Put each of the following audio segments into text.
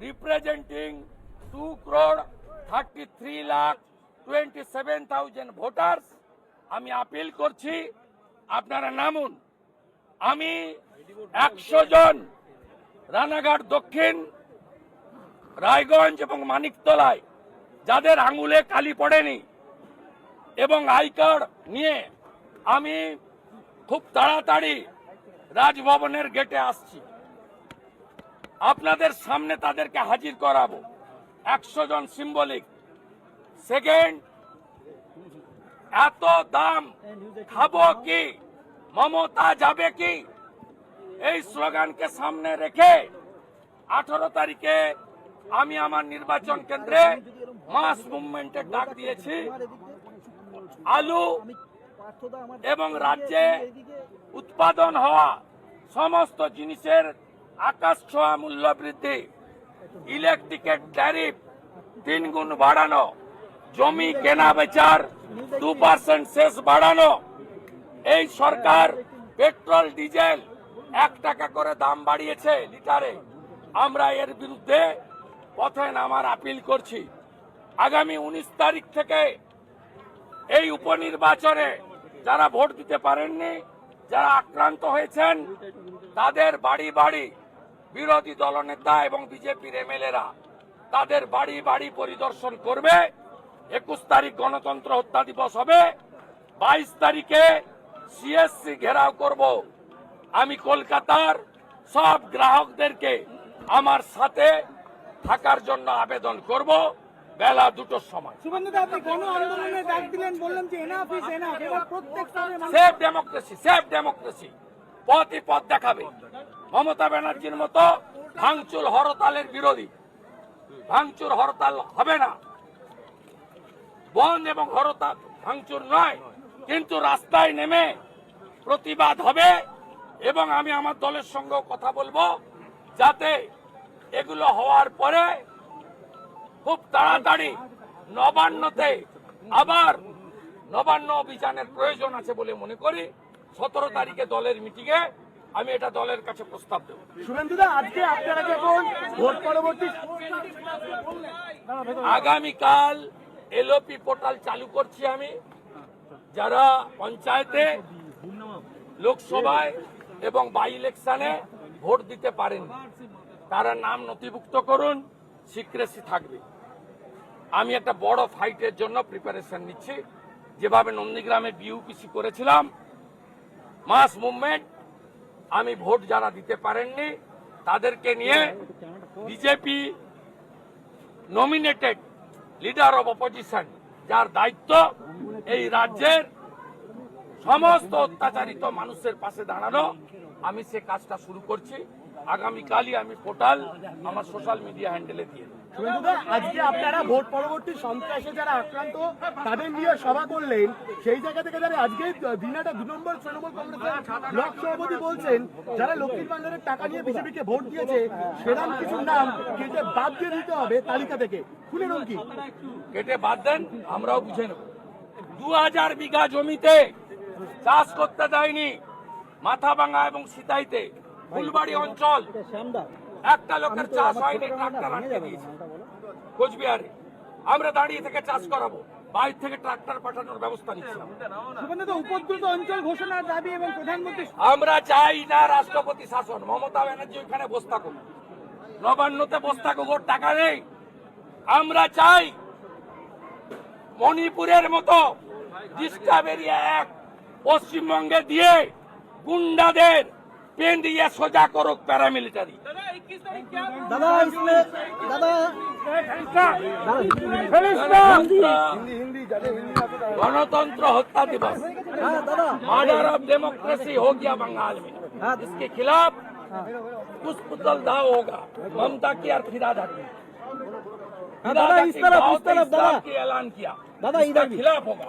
representing 2 crore 33 lakh 27,000 voters. আমি appeal করছি আপনারা নামুন। আমি একশো জন রানাঘাট দক্ষিণ রায়গঞ্জ এবং মানিকতলায় যাদের আঙুলে কালি পড়েনি এবং আই কার্ড নিয়ে আমি খুব তাড়াতাড়ি রাজভবনের গেটে আসছি। আপনাদের সামনে তাদেরকে হাজির করাবো। একশো জন সিম্বলিক সেকেন্ড এত দাম খাব কি? মমতা যাবে কি? এই স্লোগানকে সামনে রেখে আঠারো তারিখে আমি আমার নির্বাচন কেন্দ্রে মাস মুভমেন্টের ডাক দিয়েছি। আলু এবং রাজ্যে উৎপাদন হওয়া সমস্ত জিনিসের আকাশ ছোঁয়া মূল্য বৃদ্ধি ইলেকট্রিকের ট্যারিফ তিন গুণ বাড়ানো, জমি কেনা বেচার দু পার্সেন্ট শেষ বাড়ানো। এই সরকার পেট্রোল, ডিজেল এক টাকা করে দাম বাড়িয়েছে লিটারে। আমরা এর বিরুদ্ধে পথে নামার আপিল করছি। আগামী উনিশ তারিখ থেকে এই উপনির্বাচনে যারা ভোট দিতে পারেননি, যারা আক্রান্ত হয়েছেন, তাদের বাড়ি বাড়ি বিরোধী দলনেতা এবং বিজেপির এমএলএরা তাদের বাড়ি বাড়ি পরিদর্শন করবে। একুশ তারিখ গণতন্ত্র হত্যা দিবস হবে। বাইশ তারিখে সিএসসি ঘেরাও করব। আমি কলকাতার সব গ্রাহকদেরকে আমার সাথে থাকার জন্য আবেদন করব। বেলা দুটোর সময়। সেফ ডেমোক্রেসি সেফ ডেমোক্রেসি পথই পথ দেখাবে। মমতা ব্যানার্জির মতো ভাঙচুর হরতালের বিরোধী। ভাঙচুর হরতাল হবে না। বন্ধ এবং হরতাল ভাঙচুর নয়, কিন্তু রাস্তায় নেমে প্রতিবাদ হবে এবং আমি আমার দলের সঙ্গে কথা বলব যাতে এগুলো হওয়ার পরে খুব তাড়াতাড়ি নবান্নতে আবার নবান্ন অভিযানের প্রয়োজন আছে বলে মনে করি। সতেরো তারিখে দলের মিটিংয়ে আমি এটা দলের কাছে প্রস্তাব দেব। শুভেন্দু দা, আজকে আপনারা যখন ভোট পরবর্তী আগামীকাল এলওপি পোর্টাল চালু করছি আমি। যারা পঞ্চায়েতে লোকসভায় এবং বাই ইলেকশনে ভোট দিতে পারেন তারা নাম নথিভুক্ত করুন সিক্রেসি থাকবে। আমি একটা বড় ফাইটের জন্য প্রিপারেশন নিচ্ছি। যেভাবে নন্দীগ্রামে বিউপিসি করেছিলাম মাস মুভমেন্ট আমি ভোট যারা দিতে পারেননি, তাদেরকে নিয়ে BJP nominated leader of opposition যার দায়িত্ব এই রাজ্যের সমস্ত অত্যাচারিত মানুষের পাশে দাঁড়ানো। আমি সে কাজটা শুরু করছি। আগামীকালই আমি পোর্টাল আমার সোশ্যাল মিডিয়া হ্যান্ডেলে দিয়ে আজকে আপনারা ভোট পরবর্তী সন্ত্রাসে যারা আক্রান্ত, তাদের নিয়ে সভা করলেন। সেই জায়গা থেকে যারা আজকে দিনাটা দু নম্বর তৃণমূল কংগ্রেসের ব্লক সভাপতি বলছেন, যারা লক্ষ্মীর ভান্ডারের টাকা নিয়ে বিজেপিকে ভোট দিয়েছে, সেরাম কিছু নাম কেটে বাদ দিয়ে দিতে হবে তালিকা থেকে। খুলে নাম কি? কেটে বাদ দেন, আমরাও বুঝে নেব। দু হাজার বিঘা জমিতে চাষ করতে দেয়নি মাথাভাঙা এবং সিতাইতে, ফুলবাড়ি অঞ্চল। একটা লোকের চাষ হয়নি ট্রাক্টর আটকে দিয়েছে। কোচবিহারে। আমরা দাঁড়িয়ে থেকে চাষ করাবো। বাইরে থেকে ট্রাক্টর পাঠানোর ব্যবস্থা নিচ্ছিলাম উপদ্রুত অঞ্চল ঘোষণার দাবি এবং প্রধানমন্ত্রী আমরা চাই না রাষ্ট্রপতি শাসন। মমতা ব্যানার্জি ওখানে বসে থাকুক নবান্নতে বসে থাকুক ওর টাকা নেই। আমরা চাই মণিপুরের মতো ডিস্টাবেরিয়া এক পশ্চিমবঙ্গে দিয়ে গুন্ডাদের पेन दिया सोजा करो पैरामिलिटरी। गणतंत्र हत्या दिवस। हाँ, मर्डर ऑफ़ डेमोक्रेसी हो गया बंगाल में। हाँ। इसके खिलाफ कुछ पुतल दाव होगा। ममता की और फिरा हाँ, दादा इस तरफ़ इस तरफ़ दादा। ऐलान किया। दादा इधर खिलाफ होगा।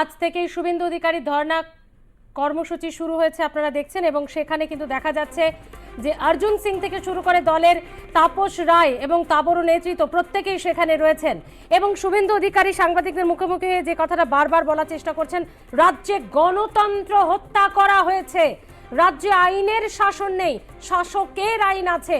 আজ থেকেই শুভেন্দু অধিকারী ধর্ণা কর্মসূচি শুরু হয়েছে, আপনারা দেখছেন, এবং সেখানে কিন্তু দেখা যাচ্ছে যে অর্জুন সিং থেকে শুরু করে দলের তাপস রায় এবং তাবর নেতৃত্ব প্রত্যেকেই সেখানে রয়েছেন। এবং শুভেন্দু অধিকারী সাংবাদিকদের মুখোমুখি যে কথাটা বারবার বলার চেষ্টা করছেন, রাজ্যে গণতন্ত্র হত্যা করা হয়েছে। রাজ্যে আইনের শাসন নেই। শাসকের আইন আছে।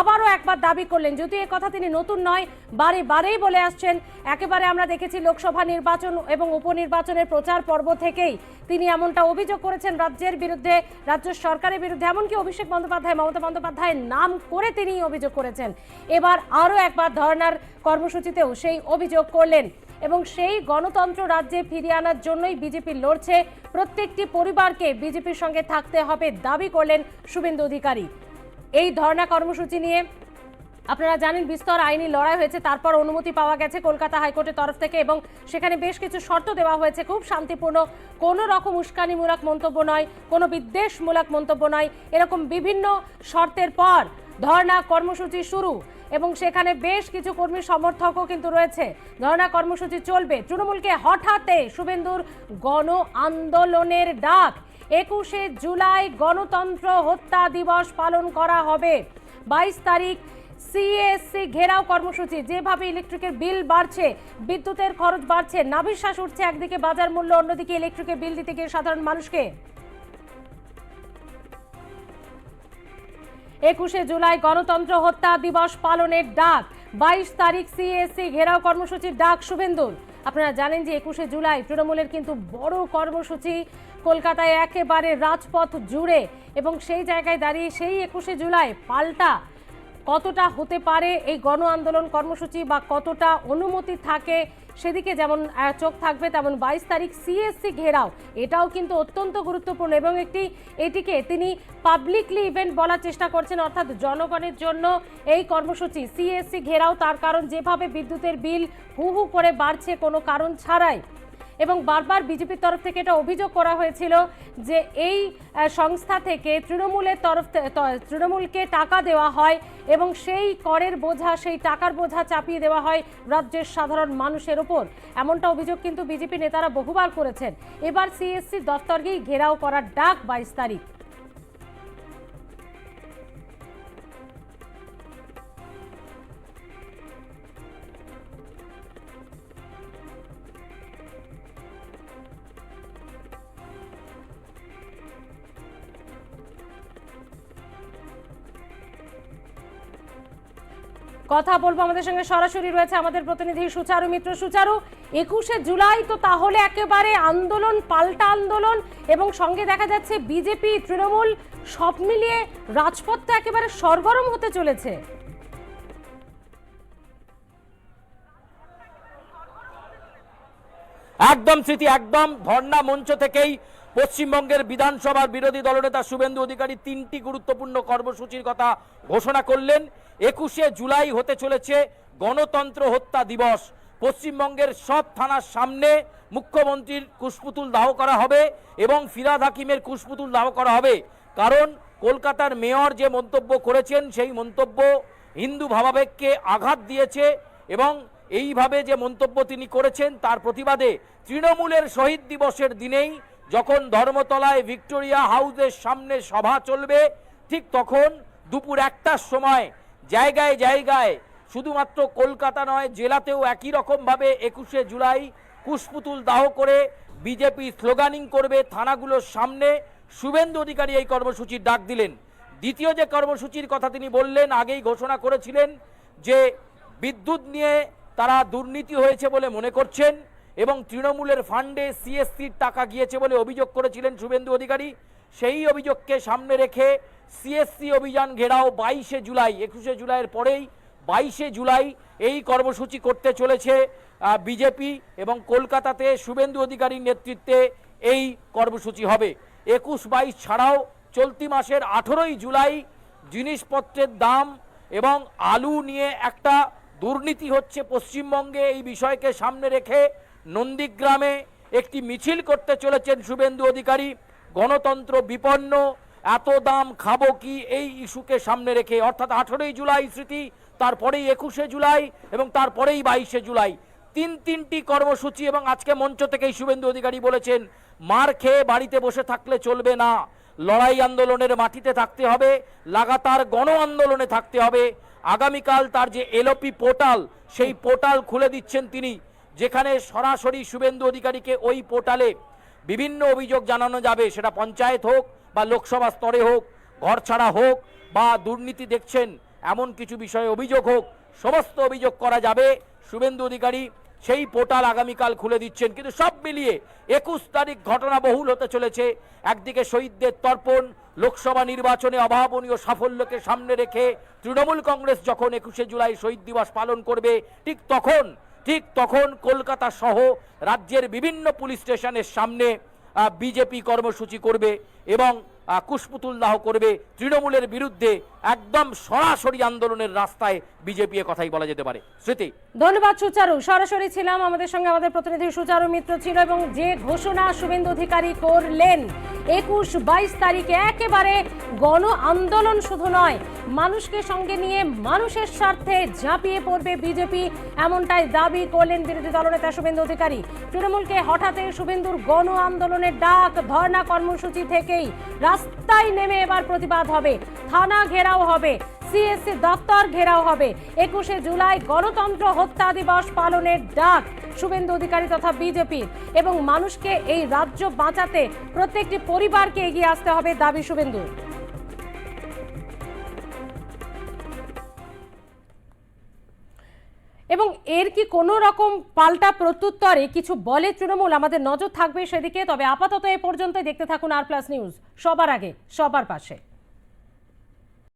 আবারও একবার দাবি করলেন, যদিও কথা তিনি নতুন নয়, বারে বারেই বলে আসছেন। একেবারে আমরা দেখেছি লোকসভা নির্বাচন এবং উপনির্বাচনের প্রচার পর্ব থেকেই তিনি এমনটা অভিযোগ করেছেন রাজ্যের বিরুদ্ধে, রাজ্য সরকারের বিরুদ্ধে। এমনকি অভিষেক বন্দ্যোপাধ্যায়, মমতা বন্দ্যোপাধ্যায়ের নাম করে তিনি অভিযোগ করেছেন। এবার আরও একবার ধর্নার কর্মসূচিতেও সেই অভিযোগ করলেন। এবং সেই গণতন্ত্র রাজ্যে ফিরিয়ে আনার জন্যই বিজেপি লড়ছে। প্রত্যেকটি পরিবারকে বিজেপির সঙ্গে থাকতে হবে দাবি করলেন শুভেন্দু অধিকারী। এই ধর্ণা কর্মসূচি নিয়ে আপনারা জানেন বিস্তর আইনি লড়াই হয়েছে, তারপর অনুমতি পাওয়া গেছে কলকাতা হাইকোর্টের তরফ থেকে এবং সেখানে বেশ কিছু শর্ত দেওয়া হয়েছে। খুব শান্তিপূর্ণ, কোনো রকম উস্কানিমূলক মন্তব্য নয়, কোনো বিদ্বেষমূলক মন্তব্য নয়। এরকম বিভিন্ন শর্তের পর ধর্ণা কর্মসূচি শুরু। এবং সেখানে বেশ কিছু কর্মী সমর্থকও কিন্তু রয়েছে। ধর্ণা কর্মসূচি চলবে। তৃণমূলকে হঠাতে শুভেন্দুর গণ আন্দোলনের ডাক। একুশে জুলাই গণতন্ত্র হত্যা দিবস পালন করা হবে। বাইশ তারিখ সিএসসি ঘেরাও কর্মসূচি। যেভাবে ইলেকট্রিকের বিল বাড়ছে, বিদ্যুতের খরচ বাড়ছে, নাভিশ্বাস উঠছে একদিকে, বাজার মূল্য অন্যদিকে ইলেকট্রিকের বিল দিতে গিয়ে সাধারণ মানুষকে। একুশে জুলাই গণতন্ত্র হত্যা দিবস পালনের ডাক। বাইশ তারিখ সিএসসি ঘেরাও কর্মসূচির ডাক, শুভেন্দুর। আপনারা জানেন যে একুশে জুলাই তৃণমূলের কিন্তু বড় কর্মসূচি। কলকাতায় একেবারে রাজপথ জুড়ে এবং সেই জায়গায় দাঁড়িয়ে সেই একুশে জুলাই পাল্টা কতটা হতে পারে এই গণ আন্দোলন কর্মসূচি বা কতটা অনুমতি থাকে সেদিকে যেমন চোখ থাকবে তেমন বাইশ তারিখ সিএসসি ঘেরাও। এটাও কিন্তু অত্যন্ত গুরুত্বপূর্ণ এবং একটি, এটিকে তিনি পাবলিকলি ইভেন্ট বলার চেষ্টা করছেন, অর্থাৎ জনগণের জন্য এই কর্মসূচি সিএসসি ঘেরাও, তার কারণ যেভাবে বিদ্যুতের বিল হু হু করে বাড়ছে কোনো কারণ ছাড়াই। এবং বারবার বিজেপির তরফ থেকে এটা অভিযোগ করা হয়েছিল যে এই সংস্থা থেকে তৃণমূলের তরফ তৃণমূলকে টাকা দেওয়া হয় এবং সেই করের বোঝা, সেই টাকার বোঝা চাপিয়ে দেওয়া হয় রাজ্যের সাধারণ মানুষের ওপর। এমনটা অভিযোগ কিন্তু বিজেপি নেতারা বহুবার করেছেন। এবার সিএসসি দফতরকেই ঘেরাও করার ডাক বাইশ তারিখ। কথা বলব আমাদের সঙ্গে সরাসরি রয়েছে আমাদের প্রতিনিধি সুচারু মিত্র। সুচারু, একুশে জুলাই তো তাহলে একেবারে আন্দোলন, পাল্টা আন্দোলন এবং সঙ্গে দেখা যাচ্ছে বিজেপি, তৃণমূল সব মিলিয়ে রাজপথ তো একেবারে সরগরম হতে চলেছে। একদম স্মৃতি, একদম ধর্ণা মঞ্চ থেকেই পশ্চিমবঙ্গের বিধানসভার বিরোধী দলনেতা শুভেন্দু অধিকারী তিনটি গুরুত্বপূর্ণ কর্মসূচির কথা ঘোষণা করলেন। একুশে জুলাই হতে চলেছে গণতন্ত্র হত্যা দিবস। পশ্চিমবঙ্গের সব থানার সামনে মুখ্যমন্ত্রীর কুশপুতুল দাহ করা হবে এবং ফিরাদ হাকিমের কুশপুতুল দাহ করা হবে। কারণ কলকাতার মেয়র যে মন্তব্য করেছেন, সেই মন্তব্য হিন্দু ভাবাবেগকে আঘাত দিয়েছে এবং এইভাবে যে মন্তব্য তিনি করেছেন, তার প্রতিবাদে তৃণমূলের শহীদ দিবসের দিনেই যখন ধর্মতলায় ভিক্টোরিয়া হাউসের সামনে সভা চলবে, ঠিক তখন দুপুর একটার সময় জায়গায় জায়গায়, শুধুমাত্র কলকাতা নয়, জেলাতেও একই রকমভাবে একুশে জুলাই কুশপুতুল দাহ করে বিজেপি স্লোগানিং করবে থানাগুলোর সামনে। শুভেন্দু অধিকারী এই কর্মসূচির ডাক দিলেন। দ্বিতীয় যে কর্মসূচির কথা তিনি বললেন, আগেই ঘোষণা করেছিলেন যে বিদ্যুৎ নিয়ে তারা দুর্নীতি হয়েছে বলে মনে করছেন। এবং তৃণমূলের ফান্ডে সিএসসির টাকা গিয়েছে বলে অভিযোগ করেছিলেন শুভেন্দু অধিকারী। সেই অভিযোগকে সামনে রেখে সিএসসি অভিযান ঘেরাও বাইশে জুলাই, একুশে জুলাইয়ের পরেই বাইশে জুলাই এই কর্মসূচি করতে চলেছে বিজেপি এবং কলকাতাতে শুভেন্দু অধিকারীর নেতৃত্বে এই কর্মসূচি হবে। একুশ বাইশ ছাড়াও চলতি মাসের আঠেরোই জুলাই জিনিসপত্রের দাম এবং আলু নিয়ে একটা দুর্নীতি হচ্ছে পশ্চিমবঙ্গে। এই বিষয়কে সামনে রেখে নন্দীগ্রামে একটি মিছিল করতে চলেছেন শুভেন্দু অধিকারী। গণতন্ত্র বিপন্ন, এত দাম খাব কি এই ইস্যুকে সামনে রেখে? অর্থাৎ আঠেরোই জুলাই স্মৃতি, তারপরেই একুশে জুলাই এবং তারপরেই বাইশে জুলাই। তিন তিনটি কর্মসূচি এবং আজকে মঞ্চ থেকেই শুভেন্দু অধিকারী বলেছেন, মার খেয়ে বাড়িতে বসে থাকলে চলবে না। লড়াই আন্দোলনের মাটিতে থাকতে হবে, লাগাতার গণ আন্দোলনে থাকতে হবে। আগামীকাল তার যে এলপি পোর্টাল, সেই পোর্টাল খুলে দিচ্ছেন তিনি। যেখানে সরাসরি শুভেন্দু অধিকারীকে ওই পোর্টালে বিভিন্ন অভিযোগ জানানো যাবে, সেটা পঞ্চায়েত হোক বা লোকসভা স্তরে হোক, ঘর ছাড়া হোক বা দুর্নীতি দেখছেন, এমন কিছু বিষয়ে অভিযোগ হোক, সমস্ত অভিযোগ করা যাবে। শুভেন্দু অধিকারী সেই পোর্টাল আগামীকাল খুলে দিচ্ছেন। কিন্তু সব মিলিয়ে একুশ তারিখ ঘটনা বহুল হতে চলেছে। একদিকে শহীদদের তর্পণ, লোকসভা নির্বাচনে অভাবনীয় সাফল্যকে সামনে রেখে তৃণমূল কংগ্রেস যখন একুশে জুলাই শহীদ দিবস পালন করবে, ঠিক তখন ঠিক তখন কলকাতা সহ রাজ্যের বিভিন্ন পুলিশ স্টেশনের সামনে বিজেপি কর্মসূচি করবে এবং আহ, কুশপুতুল দাহ করবে। তৃণমূলের বিরুদ্ধে একদম সরাসরি আন্দোলনের রাস্তায় বিজেপি এ কথাই বলা যেতে পারে। স্মৃতি? ধন্যবাদ সুচারু। সরাসরি ছিলাম আমাদের সঙ্গে আমাদের প্রতিনিধি সুচারু মিত্র ছিল এবং যে ঘোষণা শুভেন্দু অধিকারী করলেন, একুশ বাইশ তারিখে একেবারে গণ আন্দোলন শুধু নয়, মানুষকে সঙ্গে নিয়ে মানুষের স্বার্থে ঝাঁপিয়ে পড়বে বিজেপি। এমনটাই দাবি করলেন বিরোধী দলনেতা শুভেন্দু অধিকারী। তৃণমূলকে হঠাৎ শুভেন্দুর গণ আন্দোলনের ডাক, ধর্ণা কর্মসূচি থেকেই রাস্তায় নেমে এবার প্রতিবাদ হবে। থানা ঘেরাও হবে। সিএসসি দপ্তর ঘেরাও হবে। একুশে জুলাই গণতন্ত্র হত্যা দিবস পালনের ডাক শুভেন্দু অধিকারী তথা বিজেপির এবং মানুষকে এই রাজ্য বাঁচাতে প্রত্যেকটি পরিবারকে এগিয়ে আসতে হবে দাবি শুভেন্দু। এবং এর কি কোনো রকম পাল্টা প্রত্যুত্তরে কিছু বলে তৃণমূল? আমাদের নজর থাকবে সেদিকে, তবে আপাতত এ পর্যন্ত দেখতে থাকুন আর প্লাস নিউজ সবার আগে, সবার পাশে।